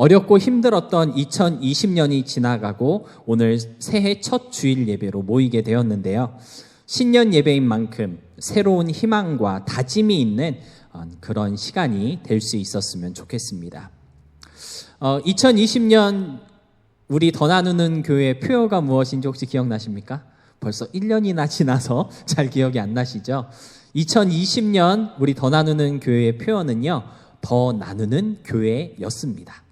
어렵고 힘들었던 2020년이 지나가고 오늘 새해 첫 주일 예배로 모이게 되었는데요. 신년 예배인 만큼 새로운 희망과 다짐이 있는 어, 그런 시간이 될 수 있었으면 좋겠습니다. 어, 2020년 우리 더 나누는 교회 표어가 무엇인지 혹시 기억나십니까? 벌써 1년이나 지나서 잘 기억이 안 나시죠? 2020년 우리 더 나누는 교회의 표현은요, 더 나누는 교회였습니다.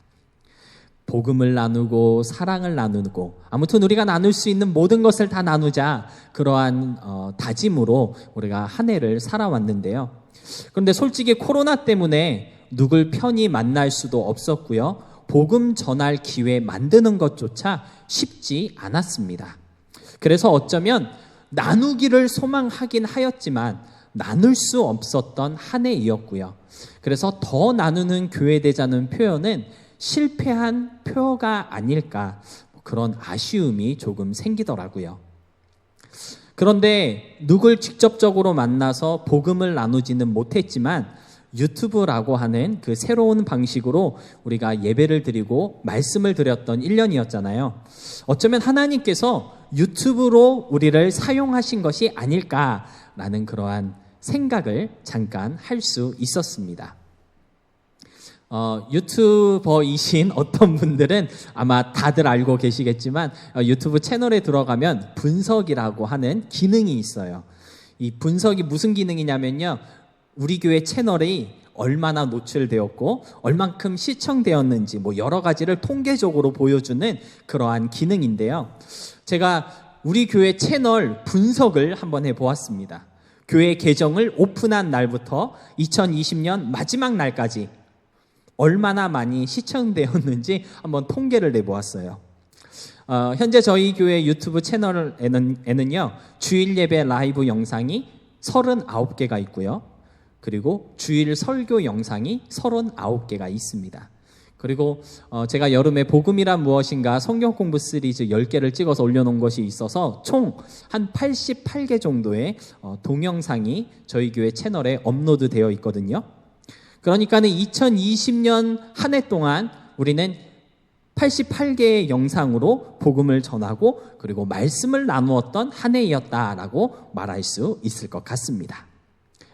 복음을 나누고 사랑을 나누고 아무튼 우리가 나눌 수 있는 모든 것을 다 나누자 그러한 어, 다짐으로 우리가 한 해를 살아왔는데요. 그런데 솔직히 코로나 때문에 누굴 편히 만날 수도 없었고요. 복음 전할 기회 만드는 것조차 쉽지 않았습니다. 그래서 어쩌면 나누기를 소망하긴 하였지만 나눌 수 없었던 한 해이었고요. 그래서 더 나누는 교회 되자는 표현은 실패한 표가 아닐까 그런 아쉬움이 조금 생기더라고요. 그런데 누굴 직접적으로 만나서 복음을 나누지는 못했지만 유튜브라고 하는 그 새로운 방식으로 우리가 예배를 드리고 말씀을 드렸던 1년이었잖아요. 어쩌면 하나님께서 유튜브로 우리를 사용하신 것이 아닐까라는 그러한 생각을 잠깐 할 수 있었습니다. 어, 유튜버이신 어떤 분들은 아마 다들 알고 계시겠지만 어, 유튜브 채널에 들어가면 분석이라고 하는 기능이 있어요. 이 분석이 무슨 기능이냐면요. 우리 교회 채널이 얼마나 노출되었고 얼만큼 시청되었는지 뭐 여러 가지를 통계적으로 보여주는 그러한 기능인데요. 제가 우리 교회 채널 분석을 한번 해 보았습니다. 교회 계정을 오픈한 날부터 2020년 마지막 날까지 얼마나 많이 시청되었는지 한번 통계를 내보았어요. 어, 현재 저희 교회 유튜브 채널에는, 요 주일 예배 라이브 영상이 39개가 있고요. 그리고 주일 설교 영상이 39개가 있습니다. 그리고 어, 제가 여름에 복음이란 무엇인가 성경 공부 시리즈 10개를 찍어서 올려놓은 것이 있어서 총 한 88개 정도의 어, 동영상이 저희 교회 채널에 업로드 되어 있거든요. 그러니까는 2020년 한 해 동안 우리는 88개의 영상으로 복음을 전하고 그리고 말씀을 나누었던 한 해였다라고 말할 수 있을 것 같습니다.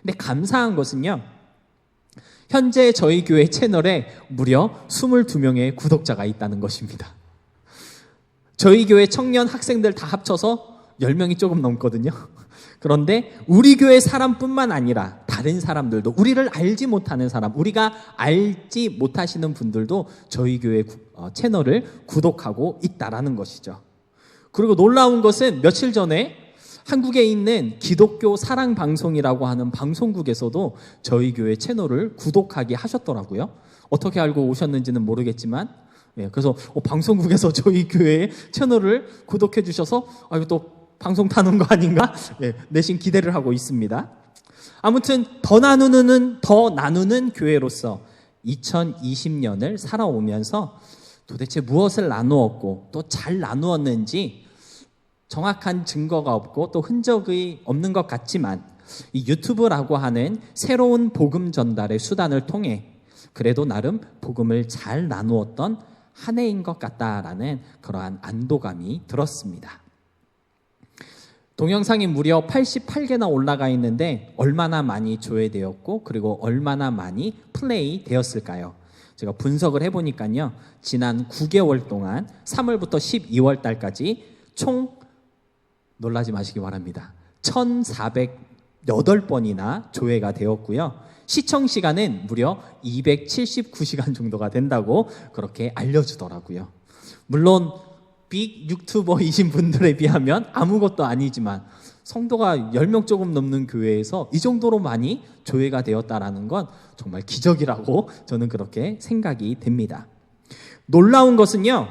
근데 감사한 것은요. 현재 저희 교회 채널에 무려 22명의 구독자가 있다는 것입니다. 저희 교회 청년 학생들 다 합쳐서 10명이 조금 넘거든요. 그런데 우리 교회 사람뿐만 아니라 다른 사람들도 우리를 알지 못하는 사람, 우리가 알지 못하시는 분들도 저희 교회 어, 채널을 구독하고 있다라는 것이죠. 그리고 놀라운 것은 며칠 전에 한국에 있는 기독교 사랑 방송이라고 하는 방송국에서도 저희 교회 채널을 구독하게 하셨더라고요. 어떻게 알고 오셨는지는 모르겠지만, 예, 그래서 어, 방송국에서 저희 교회 채널을 구독해 주셔서 아, 또 방송 타는 거 아닌가? 예, 내심 기대를 하고 있습니다. 아무튼 더 나누는 더 나누는 교회로서 2020년을 살아오면서 도대체 무엇을 나누었고 또 잘 나누었는지 정확한 증거가 없고 또 흔적이 없는 것 같지만 이 유튜브라고 하는 새로운 복음 전달의 수단을 통해 그래도 나름 복음을 잘 나누었던 한 해인 것 같다라는 그러한 안도감이 들었습니다. 동영상이 무려 88개나 올라가 있는데 얼마나 많이 조회되었고 그리고 얼마나 많이 플레이 되었을까요? 제가 분석을 해보니까요. 지난 9개월 동안 3월부터 12월 달까지 총 놀라지 마시기 바랍니다. 1,408번이나 조회가 되었고요. 시청 시간은 무려 279시간 정도가 된다고 그렇게 알려주더라고요. 물론 빅 유튜버이신 분들에 비하면 아무것도 아니지만 성도가 10명 조금 넘는 교회에서 이 정도로 많이 조회가 되었다라는 건 정말 기적이라고 저는 그렇게 생각이 됩니다. 놀라운 것은요,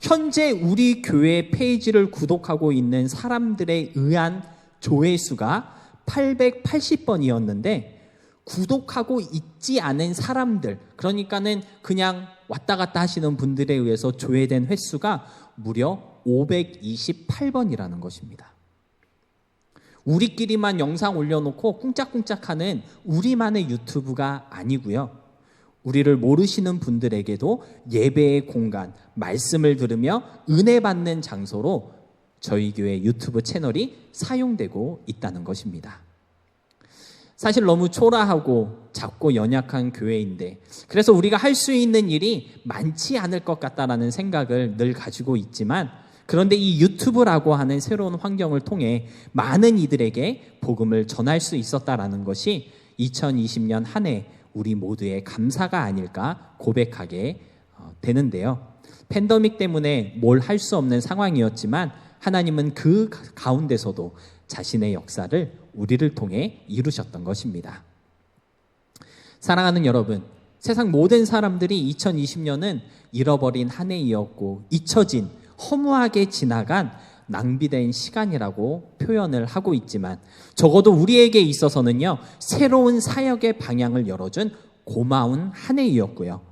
현재 우리 교회 페이지를 구독하고 있는 사람들에 의한 조회수가 880번이었는데, 구독하고 있지 않은 사람들, 그러니까는 그냥 왔다 갔다 하시는 분들에 의해서 조회된 횟수가 무려 528번이라는 것입니다. 우리끼리만 영상 올려놓고 꿍짝꿍짝 하는 우리만의 유튜브가 아니고요. 우리를 모르시는 분들에게도 예배의 공간, 말씀을 들으며 은혜 받는 장소로 저희 교회 유튜브 채널이 사용되고 있다는 것입니다. 사실 너무 초라하고 작고 연약한 교회인데 그래서 우리가 할 수 있는 일이 많지 않을 것 같다라는 생각을 늘 가지고 있지만 그런데 이 유튜브라고 하는 새로운 환경을 통해 많은 이들에게 복음을 전할 수 있었다라는 것이 2020년 한 해 우리 모두의 감사가 아닐까 고백하게 어, 되는데요. 팬더믹 때문에 뭘 할 수 없는 상황이었지만 하나님은 그 가운데서도 자신의 역사를 우리를 통해 이루셨던 것입니다. 사랑하는 여러분, 세상 모든 사람들이 2020년은 잃어버린 한 해이었고 잊혀진 허무하게 지나간 낭비된 시간이라고 표현을 하고 있지만 적어도 우리에게 있어서는요, 새로운 사역의 방향을 열어준 고마운 한 해이었고요.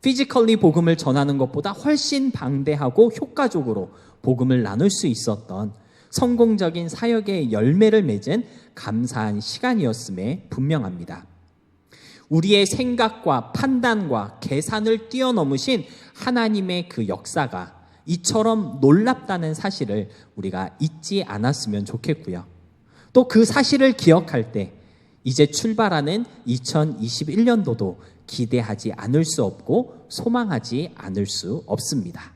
피지컬리 복음을 전하는 것보다 훨씬 방대하고 효과적으로 복음을 나눌 수 있었던 성공적인 사역의 열매를 맺은 감사한 시간이었음에 분명합니다. 우리의 생각과 판단과 계산을 뛰어넘으신 하나님의 그 역사가 이처럼 놀랍다는 사실을 우리가 잊지 않았으면 좋겠고요. 또 그 사실을 기억할 때 이제 출발하는 2021년도도 기대하지 않을 수 없고 소망하지 않을 수 없습니다.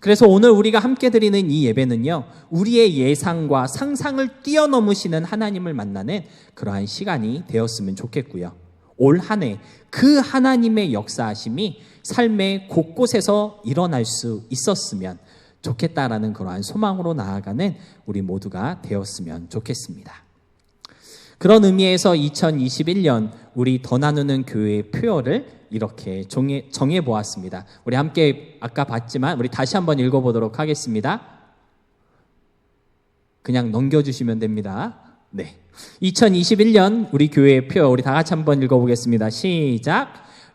그래서 오늘 우리가 함께 드리는 이 예배는요, 우리의 예상과 상상을 뛰어넘으시는 하나님을 만나는 그러한 시간이 되었으면 좋겠고요. 올 한 해 그 하나님의 역사하심이 삶의 곳곳에서 일어날 수 있었으면 좋겠다라는 그러한 소망으로 나아가는 우리 모두가 되었으면 좋겠습니다. 그런 의미에서 2021년 우리 더 나누는 교회의 표어를 이렇게 정해, 보았습니다. 우리 함께 아까 봤지만 우리 다시 한번 읽어보도록 하겠습니다. 그냥 넘겨주시면 됩니다. 네. 2021년 우리 교회의 표어 우리 다 같이 한번 읽어보겠습니다. 시작.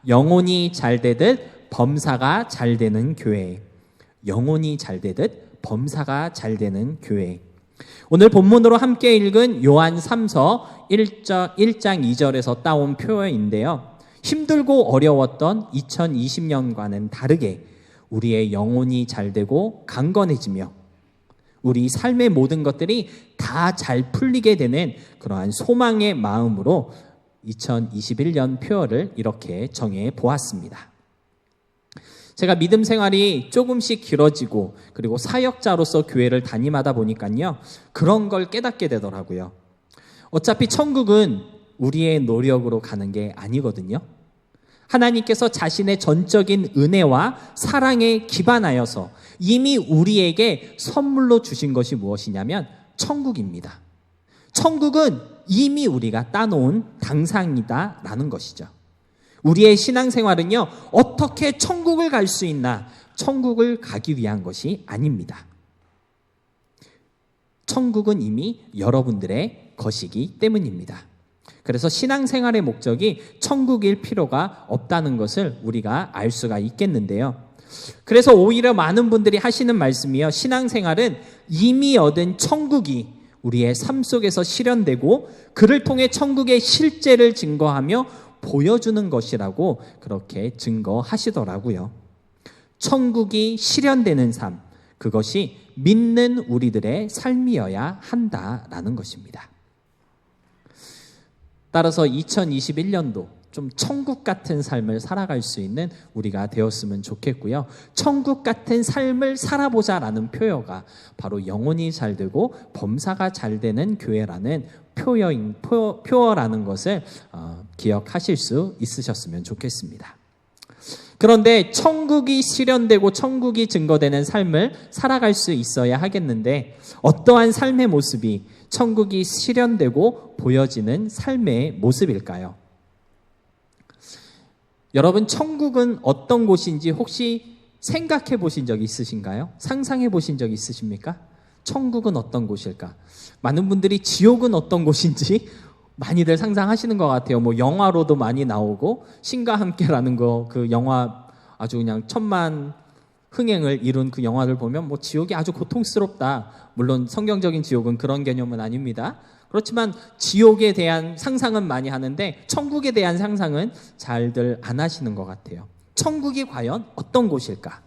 영혼이 잘 되듯 범사가 잘 되는 교회. 영혼이 잘 되듯 범사가 잘 되는 교회. 오늘 본문으로 함께 읽은 요한 3서 1장, 1장 2절에서 따온 표현인데요. 힘들고 어려웠던 2020년과는 다르게 우리의 영혼이 잘 되고 강건해지며 우리 삶의 모든 것들이 다 잘 풀리게 되는 그러한 소망의 마음으로 2021년 표어를 이렇게 정해 보았습니다. 제가 믿음 생활이 조금씩 길어지고 그리고 사역자로서 교회를 다임하다 보니까요. 그런 걸 깨닫게 되더라고요. 어차피 천국은 우리의 노력으로 가는 게 아니거든요. 하나님께서 자신의 전적인 은혜와 사랑에 기반하여서 이미 우리에게 선물로 주신 것이 무엇이냐면 천국입니다. 천국은 이미 우리가 따놓은 당상이다라는 것이죠. 우리의 신앙생활은요, 어떻게 천국을 갈 수 있나? 천국을 가기 위한 것이 아닙니다. 천국은 이미 여러분들의 것이기 때문입니다. 그래서 신앙생활의 목적이 천국일 필요가 없다는 것을 우리가 알 수가 있겠는데요. 그래서 오히려 많은 분들이 하시는 말씀이요. 신앙생활은 이미 얻은 천국이 우리의 삶 속에서 실현되고 그를 통해 천국의 실제를 증거하며 보여주는 것이라고 그렇게 증거하시더라고요. 천국이 실현되는 삶, 그것이 믿는 우리들의 삶이어야 한다라는 것입니다. 따라서 2021년도 좀 천국 같은 삶을 살아갈 수 있는 우리가 되었으면 좋겠고요. 천국 같은 삶을 살아보자라는 표어가 바로 영혼이 잘 되고 범사가 잘 되는 교회라는 표어인 표어, 표어라는 것을 어, 기억하실 수 있으셨으면 좋겠습니다. 그런데 천국이 실현되고 천국이 증거되는 삶을 살아갈 수 있어야 하겠는데 어떠한 삶의 모습이 천국이 실현되고 보여지는 삶의 모습일까요? 여러분, 천국은 어떤 곳인지 혹시 생각해 보신 적 있으신가요? 상상해 보신 적 있으십니까? 천국은 어떤 곳일까? 많은 분들이 지옥은 어떤 곳인지 많이들 상상하시는 것 같아요. 뭐 영화로도 많이 나오고 신과 함께라는 거 그 영화 아주 그냥 천만 흥행을 이룬 그 영화를 보면 뭐 지옥이 아주 고통스럽다. 물론 성경적인 지옥은 그런 개념은 아닙니다. 그렇지만 지옥에 대한 상상은 많이 하는데 천국에 대한 상상은 잘들 안 하시는 것 같아요. 천국이 과연 어떤 곳일까?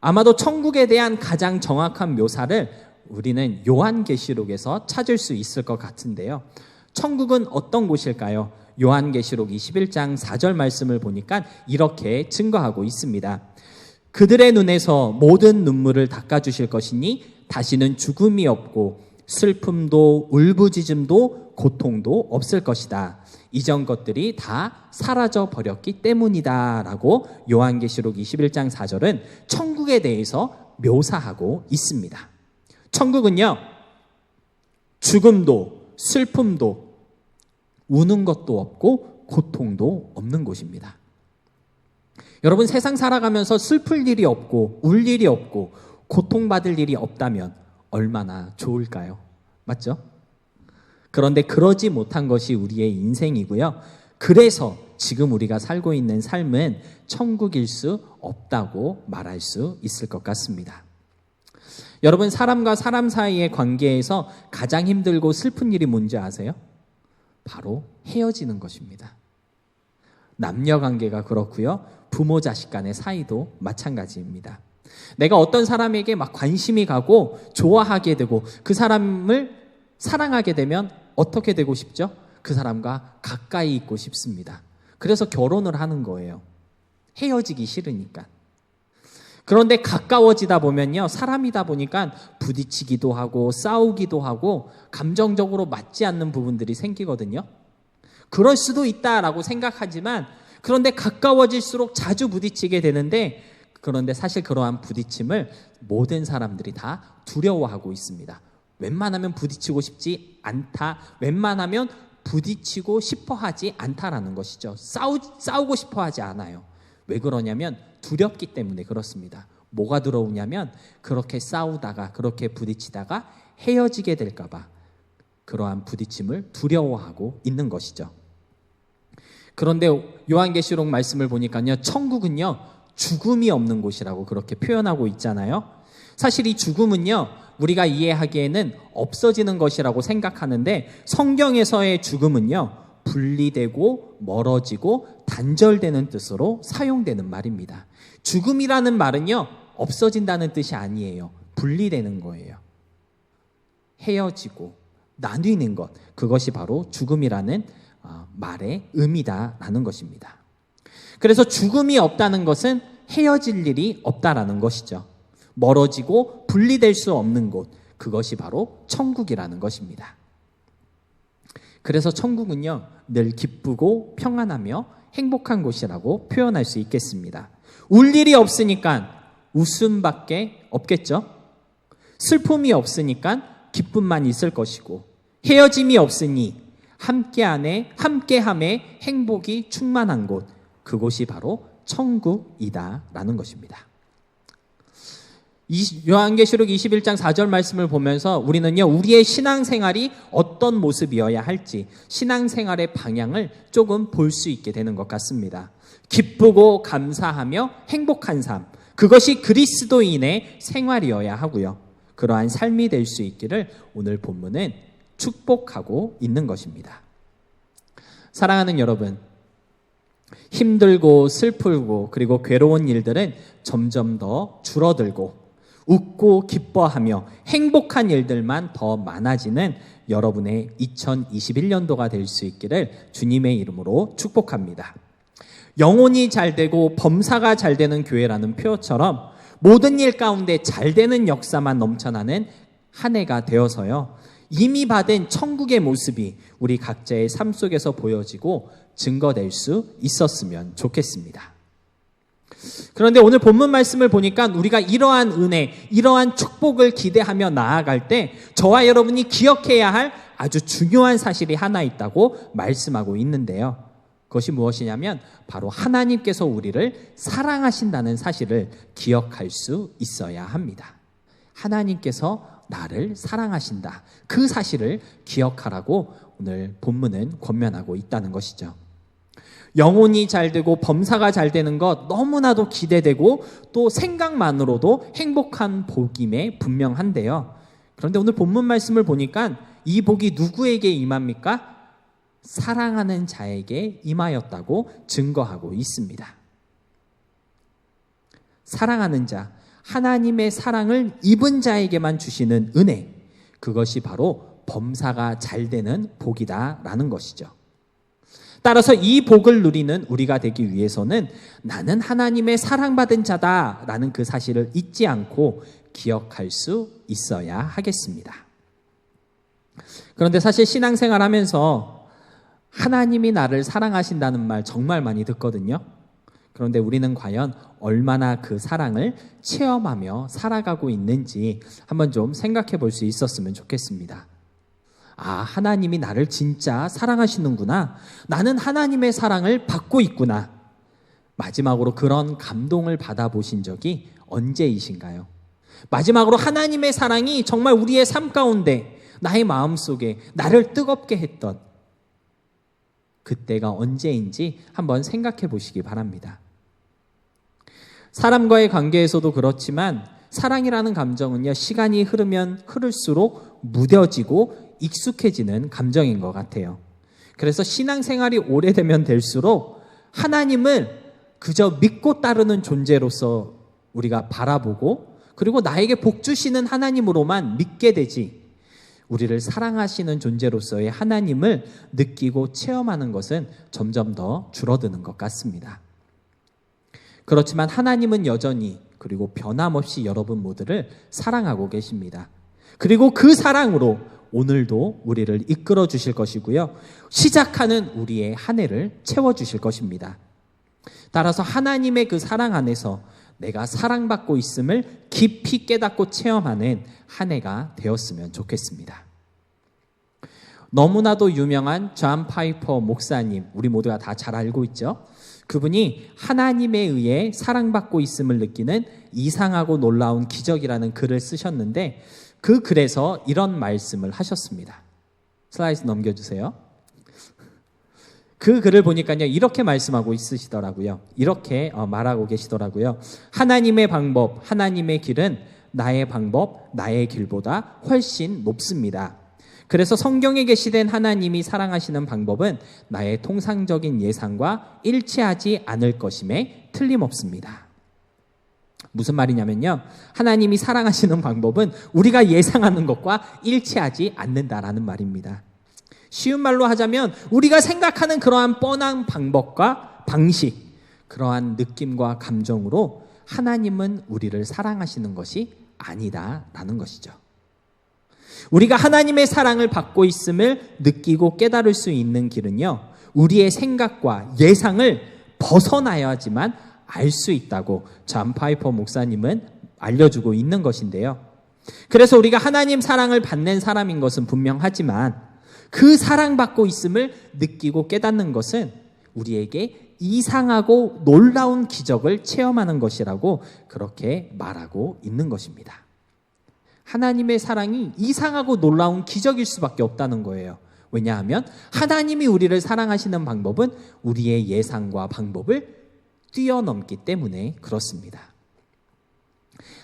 아마도 천국에 대한 가장 정확한 묘사를 우리는 요한계시록에서 찾을 수 있을 것 같은데요. 천국은 어떤 곳일까요? 요한계시록 21장 4절 말씀을 보니까 이렇게 증거하고 있습니다. 그들의 눈에서 모든 눈물을 닦아주실 것이니 다시는 죽음이 없고 슬픔도 울부짖음도 고통도 없을 것이다. 이전 것들이 다 사라져 버렸기 때문이다 라고 요한계시록 21장 4절은 천국에 대해서 묘사하고 있습니다. 천국은요. 죽음도 슬픔도 우는 것도 없고 고통도 없는 곳입니다. 여러분 세상 살아가면서 슬플 일이 없고 울 일이 없고 고통받을 일이 없다면 얼마나 좋을까요? 맞죠? 그런데 그러지 못한 것이 우리의 인생이고요. 그래서 지금 우리가 살고 있는 삶은 천국일 수 없다고 말할 수 있을 것 같습니다. 여러분, 사람과 사람 사이의 관계에서 가장 힘들고 슬픈 일이 뭔지 아세요? 바로 헤어지는 것입니다. 남녀 관계가 그렇고요. 부모 자식 간의 사이도 마찬가지입니다. 내가 어떤 사람에게 막 관심이 가고 좋아하게 되고 그 사람을 사랑하게 되면 어떻게 되고 싶죠? 그 사람과 가까이 있고 싶습니다. 그래서 결혼을 하는 거예요. 헤어지기 싫으니까. 그런데 가까워지다 보면요. 사람이다 보니까 부딪히기도 하고 싸우기도 하고 감정적으로 맞지 않는 부분들이 생기거든요. 그럴 수도 있다라고 생각하지만 그런데 가까워질수록 자주 부딪히게 되는데 그런데 사실 그러한 부딪힘을 모든 사람들이 다 두려워하고 있습니다. 웬만하면 부딪히고 싶지 않다. 웬만하면 부딪히고 싶어 하지 않다라는 것이죠. 싸우, 싸우고 싶어 하지 않아요. 왜 그러냐면 두렵기 때문에 그렇습니다. 뭐가 들어오냐면 그렇게 싸우다가 그렇게 부딪히다가 헤어지게 될까봐 그러한 부딪힘을 두려워하고 있는 것이죠. 그런데 요한계시록 말씀을 보니까요, 천국은요, 죽음이 없는 곳이라고 그렇게 표현하고 있잖아요. 사실 이 죽음은요, 우리가 이해하기에는 없어지는 것이라고 생각하는데 성경에서의 죽음은요, 분리되고 멀어지고 단절되는 뜻으로 사용되는 말입니다. 죽음이라는 말은요, 없어진다는 뜻이 아니에요. 분리되는 거예요. 헤어지고 나뉘는 것. 그것이 바로 죽음이라는 어, 말의 의미다라는 것입니다. 그래서 죽음이 없다는 것은 헤어질 일이 없다라는 것이죠. 멀어지고 분리될 수 없는 곳, 그것이 바로 천국이라는 것입니다. 그래서 천국은요, 늘 기쁘고 평안하며 행복한 곳이라고 표현할 수 있겠습니다. 울 일이 없으니까 웃음밖에 없겠죠? 슬픔이 없으니까 기쁨만 있을 것이고, 헤어짐이 없으니 함께 안에, 함께함에 행복이 충만한 곳, 그곳이 바로 천국이다라는 것입니다. 요한계시록 21장 4절 말씀을 보면서 우리는요, 우리의 신앙생활이 어떤 모습이어야 할지 신앙생활의 방향을 조금 볼 수 있게 되는 것 같습니다. 기쁘고 감사하며 행복한 삶. 그것이 그리스도인의 생활이어야 하고요. 그러한 삶이 될 수 있기를 오늘 본문은 축복하고 있는 것입니다. 사랑하는 여러분, 힘들고 슬프고 그리고 괴로운 일들은 점점 더 줄어들고 웃고 기뻐하며 행복한 일들만 더 많아지는 여러분의 2021년도가 될 수 있기를 주님의 이름으로 축복합니다. 영혼이 잘 되고 범사가 잘 되는 교회라는 표처럼 모든 일 가운데 잘 되는 역사만 넘쳐나는 한 해가 되어서요. 이미 받은 천국의 모습이 우리 각자의 삶 속에서 보여지고 증거될 수 있었으면 좋겠습니다. 그런데 오늘 본문 말씀을 보니까 우리가 이러한 은혜, 이러한 축복을 기대하며 나아갈 때 저와 여러분이 기억해야 할 아주 중요한 사실이 하나 있다고 말씀하고 있는데요. 그것이 무엇이냐면 바로 하나님께서 우리를 사랑하신다는 사실을 기억할 수 있어야 합니다. 하나님께서 나를 사랑하신다. 그 사실을 기억하라고 오늘 본문은 권면하고 있다는 것이죠. 영혼이 잘 되고 범사가 잘 되는 것 너무나도 기대되고 또 생각만으로도 행복한 복임에 분명한데요. 그런데 오늘 본문 말씀을 보니까 이 복이 누구에게 임합니까? 사랑하는 자에게 임하였다고 증거하고 있습니다. 사랑하는 자, 하나님의 사랑을 입은 자에게만 주시는 은혜, 그것이 바로 범사가 잘 되는 복이다라는 것이죠. 따라서 이 복을 누리는 우리가 되기 위해서는 나는 하나님의 사랑받은 자다라는 그 사실을 잊지 않고 기억할 수 있어야 하겠습니다. 그런데 사실 신앙생활 하면서 하나님이 나를 사랑하신다는 말 정말 많이 듣거든요. 그런데 우리는 과연 얼마나 그 사랑을 체험하며 살아가고 있는지 한번 좀 생각해 볼 수 있었으면 좋겠습니다. 아, 하나님이 나를 진짜 사랑하시는구나. 나는 하나님의 사랑을 받고 있구나. 마지막으로 그런 감동을 받아보신 적이 언제이신가요? 마지막으로 하나님의 사랑이 정말 우리의 삶 가운데 나의 마음 속에 나를 뜨겁게 했던 그때가 언제인지 한번 생각해 보시기 바랍니다. 사람과의 관계에서도 그렇지만 사랑이라는 감정은요, 시간이 흐르면 흐를수록 무뎌지고 익숙해지는 감정인 것 같아요. 그래서 신앙생활이 오래되면 될수록 하나님을 그저 믿고 따르는 존재로서 우리가 바라보고 그리고 나에게 복 주시는 하나님으로만 믿게 되지 우리를 사랑하시는 존재로서의 하나님을 느끼고 체험하는 것은 점점 더 줄어드는 것 같습니다. 그렇지만 하나님은 여전히 그리고 변함없이 여러분 모두를 사랑하고 계십니다. 그리고 그 사랑으로 오늘도 우리를 이끌어 주실 것이고요. 시작하는 우리의 한 해를 채워 주실 것입니다. 따라서 하나님의 그 사랑 안에서 내가 사랑받고 있음을 깊이 깨닫고 체험하는 한 해가 되었으면 좋겠습니다. 너무나도 유명한 존 파이퍼 목사님, 우리 모두가 다 잘 알고 있죠? 그분이 하나님에 의해 사랑받고 있음을 느끼는 이상하고 놀라운 기적이라는 글을 쓰셨는데 그 글에서 이런 말씀을 하셨습니다. 슬라이드 넘겨주세요. 그 글을 보니까요, 이렇게 말씀하고 있으시더라고요. 이렇게 어, 말하고 계시더라고요. 하나님의 방법, 하나님의 길은 나의 방법, 나의 길보다 훨씬 높습니다. 그래서 성경에 계시된 하나님이 사랑하시는 방법은 나의 통상적인 예상과 일치하지 않을 것임에 틀림없습니다. 무슨 말이냐면요. 하나님이 사랑하시는 방법은 우리가 예상하는 것과 일치하지 않는다라는 말입니다. 쉬운 말로 하자면 우리가 생각하는 그러한 뻔한 방법과 방식, 그러한 느낌과 감정으로 하나님은 우리를 사랑하시는 것이 아니다라는 것이죠. 우리가 하나님의 사랑을 받고 있음을 느끼고 깨달을 수 있는 길은요, 우리의 생각과 예상을 벗어나야지만 알 수 있다고 존 파이퍼 목사님은 알려주고 있는 것인데요. 그래서 우리가 하나님 사랑을 받는 사람인 것은 분명하지만 그 사랑받고 있음을 느끼고 깨닫는 것은 우리에게 이상하고 놀라운 기적을 체험하는 것이라고 그렇게 말하고 있는 것입니다. 하나님의 사랑이 이상하고 놀라운 기적일 수밖에 없다는 거예요. 왜냐하면 하나님이 우리를 사랑하시는 방법은 우리의 예상과 방법을 뛰어넘기 때문에 그렇습니다.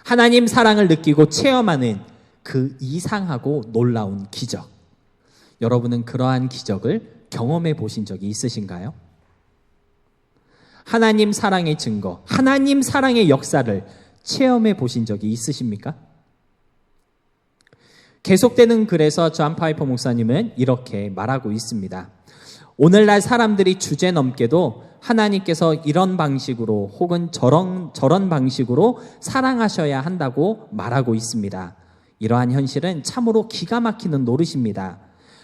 하나님 사랑을 느끼고 체험하는 그 이상하고 놀라운 기적. 여러분은 그러한 기적을 경험해 보신 적이 있으신가요? 하나님 사랑의 증거, 하나님 사랑의 역사를 체험해 보신 적이 있으십니까? 계속되는 글에서 존 파이퍼 목사님은 이렇게 말하고 있습니다. 오늘날 사람들이 주제 넘게도 하나님께서 이런 방식으로 혹은 저런, 저런 방식으로 사랑하셔야 한다고 말하고 있습니다. 이러한 현실은 참으로 기가 막히는 노릇입니다.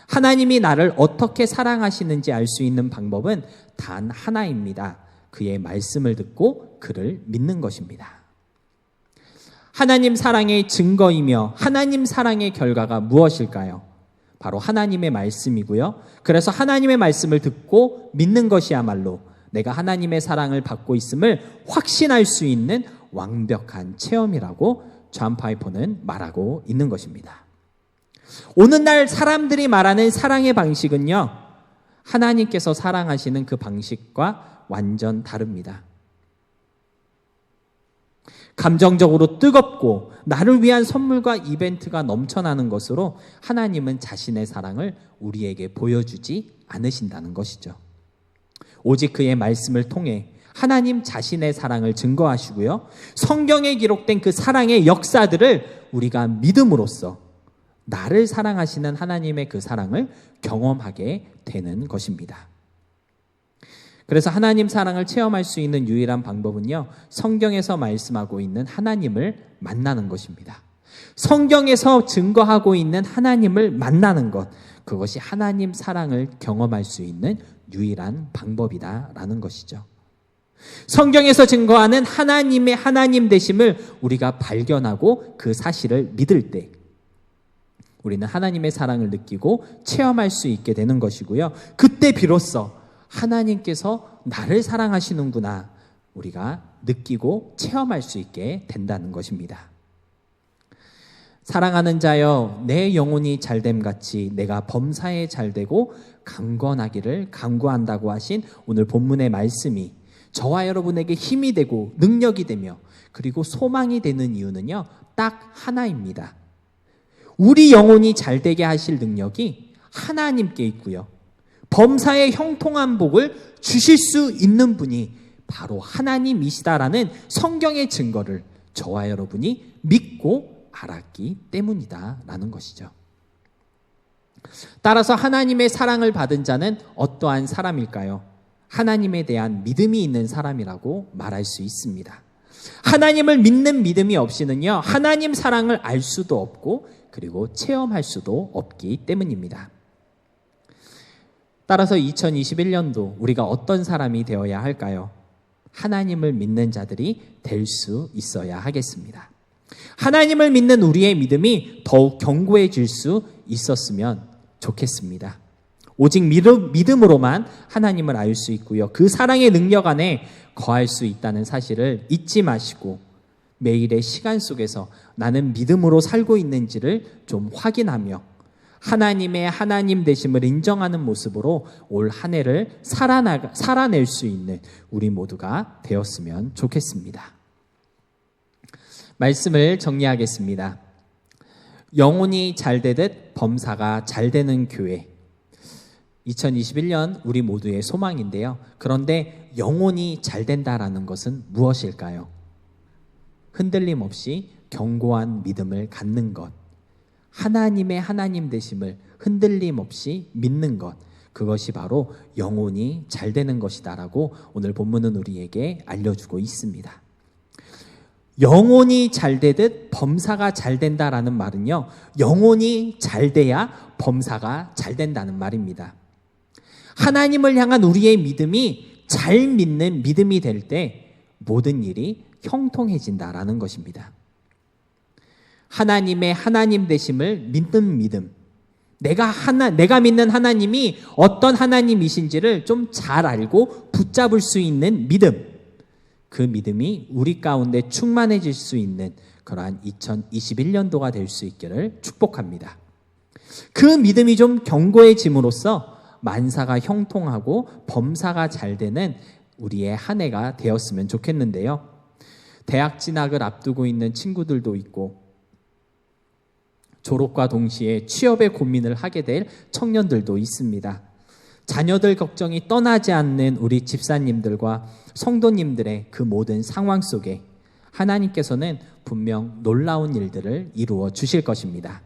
하나님이 나를 어떻게 사랑하시는지 알 수 있는 방법은 단 하나입니다. 그의 말씀을 듣고 그를 믿는 것입니다. 하나님 사랑의 증거이며 하나님 사랑의 결과가 무엇일까요? 바로 하나님의 말씀이고요. 그래서 하나님의 말씀을 듣고 믿는 것이야말로 내가 하나님의 사랑을 받고 있음을 확신할 수 있는 완벽한 체험이라고 존 파이퍼는 말하고 있는 것입니다. 오늘날 사람들이 말하는 사랑의 방식은요, 하나님께서 사랑하시는 그 방식과 완전 다릅니다. 감정적으로 뜨겁고 나를 위한 선물과 이벤트가 넘쳐나는 것으로 하나님은 자신의 사랑을 우리에게 보여주지 않으신다는 것이죠. 오직 그의 말씀을 통해 하나님 자신의 사랑을 증거하시고요. 성경에 기록된 그 사랑의 역사들을 우리가 믿음으로써 나를 사랑하시는 하나님의 그 사랑을 경험하게 되는 것입니다. 그래서 하나님 사랑을 체험할 수 있는 유일한 방법은요, 성경에서 말씀하고 있는 하나님을 만나는 것입니다. 성경에서 증거하고 있는 하나님을 만나는 것, 그것이 하나님 사랑을 경험할 수 있는 유일한 방법이다라는 것이죠. 성경에서 증거하는 하나님의 하나님 되심을 우리가 발견하고 그 사실을 믿을 때, 우리는 하나님의 사랑을 느끼고 체험할 수 있게 되는 것이고요. 그때 비로소 하나님께서 나를 사랑하시는구나 우리가 느끼고 체험할 수 있게 된다는 것입니다. 사랑하는 자여 내 영혼이 잘됨 같이 내가 범사에 잘되고 강건하기를 강구한다고 하신 오늘 본문의 말씀이 저와 여러분에게 힘이 되고 능력이 되며 그리고 소망이 되는 이유는요 딱 하나입니다. 우리 영혼이 잘되게 하실 능력이 하나님께 있고요. 범사의 형통한 복을 주실 수 있는 분이 바로 하나님이시다라는 성경의 증거를 저와 여러분이 믿고 알았기 때문이다라는 것이죠. 따라서 하나님의 사랑을 받은 자는 어떠한 사람일까요? 하나님에 대한 믿음이 있는 사람이라고 말할 수 있습니다. 하나님을 믿는 믿음이 없이는요, 하나님 사랑을 알 수도 없고, 그리고 체험할 수도 없기 때문입니다. 따라서 2021년도 우리가 어떤 사람이 되어야 할까요? 하나님을 믿는 자들이 될 수 있어야 하겠습니다. 하나님을 믿는 우리의 믿음이 더욱 견고해질 수 있었으면 좋겠습니다. 오직 믿음, 믿음으로만 하나님을 알 수 있고요. 그 사랑의 능력 안에 거할 수 있다는 사실을 잊지 마시고 매일의 시간 속에서 나는 믿음으로 살고 있는지를 좀 확인하며 하나님의 하나님 되심을 인정하는 모습으로 올 한 해를 살아나, 살아낼 수 있는 우리 모두가 되었으면 좋겠습니다. 말씀을 정리하겠습니다. 영혼이 잘 되듯 범사가 잘 되는 교회. 2021년 우리 모두의 소망인데요. 그런데 영혼이 잘 된다라는 것은 무엇일까요? 흔들림 없이 견고한 믿음을 갖는 것. 하나님의 하나님 되심을 흔들림 없이 믿는 것. 그것이 바로 영혼이 잘 되는 것이다라고 오늘 본문은 우리에게 알려주고 있습니다. 영혼이 잘 되듯 범사가 잘 된다라는 말은요, 영혼이 잘 돼야 범사가 잘 된다는 말입니다. 하나님을 향한 우리의 믿음이 잘 믿는 믿음이 될 때 모든 일이 형통해진다라는 것입니다. 하나님의 하나님 되심을 믿는 믿음. 내가 하나 내가 믿는 하나님이 어떤 하나님이신지를 좀 잘 알고 붙잡을 수 있는 믿음. 그 믿음이 우리 가운데 충만해질 수 있는 그러한 2021년도가 될 수 있기를 축복합니다. 그 믿음이 좀 견고해짐으로써 만사가 형통하고 범사가 잘 되는 우리의 한 해가 되었으면 좋겠는데요. 대학 진학을 앞두고 있는 친구들도 있고 졸업과 동시에 취업에 고민을 하게 될 청년들도 있습니다. 자녀들 걱정이 떠나지 않는 우리 집사님들과 성도님들의 그 모든 상황 속에 하나님께서는 분명 놀라운 일들을 이루어 주실 것입니다.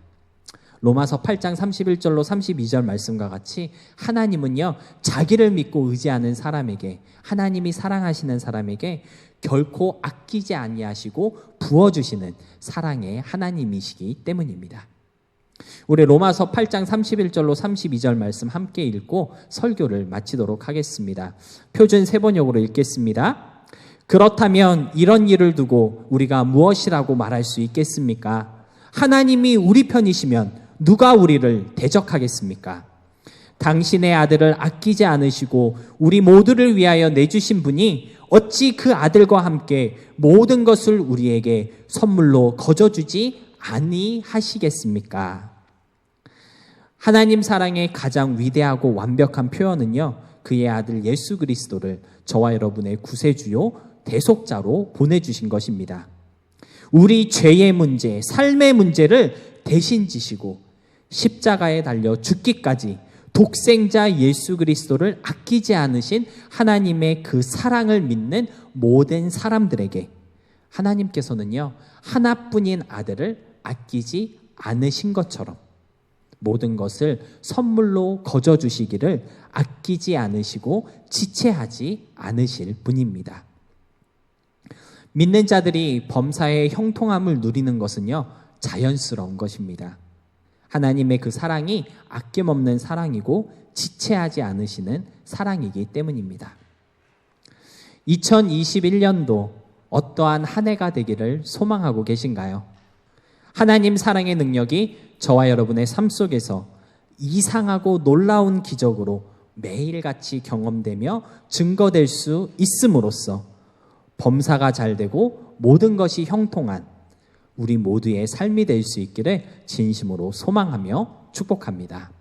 로마서 8장 31절로 32절 말씀과 같이 하나님은요, 자기를 믿고 의지하는 사람에게, 하나님이 사랑하시는 사람에게 결코 아끼지 아니하시고 부어주시는 사랑의 하나님이시기 때문입니다. 우리 로마서 8장 31절로 32절 말씀 함께 읽고 설교를 마치도록 하겠습니다. 표준 세번역으로 읽겠습니다. 그렇다면 이런 일을 두고 우리가 무엇이라고 말할 수 있겠습니까? 하나님이 우리 편이시면 누가 우리를 대적하겠습니까? 당신의 아들을 아끼지 않으시고 우리 모두를 위하여 내주신 분이 어찌 그 아들과 함께 모든 것을 우리에게 선물로 거저주지 아니하시겠습니까? 하나님 사랑의 가장 위대하고 완벽한 표현은요, 그의 아들 예수 그리스도를 저와 여러분의 구세주요 대속자로 보내주신 것입니다. 우리 죄의 문제, 삶의 문제를 대신 지시고 십자가에 달려 죽기까지 독생자 예수 그리스도를 아끼지 않으신 하나님의 그 사랑을 믿는 모든 사람들에게 하나님께서는요, 하나뿐인 아들을 아끼지 않으신 것처럼 모든 것을 선물로 거저 주시기를 아끼지 않으시고 지체하지 않으실 분입니다. 믿는 자들이 범사의 형통함을 누리는 것은요, 자연스러운 것입니다. 하나님의 그 사랑이 아낌없는 사랑이고 지체하지 않으시는 사랑이기 때문입니다. 2021년도 어떠한 한 해가 되기를 소망하고 계신가요? 하나님 사랑의 능력이 저와 여러분의 삶 속에서 이상하고 놀라운 기적으로 매일같이 경험되며 증거될 수 있음으로써 범사가 잘 되고 모든 것이 형통한 우리 모두의 삶이 될 수 있기를 진심으로 소망하며 축복합니다.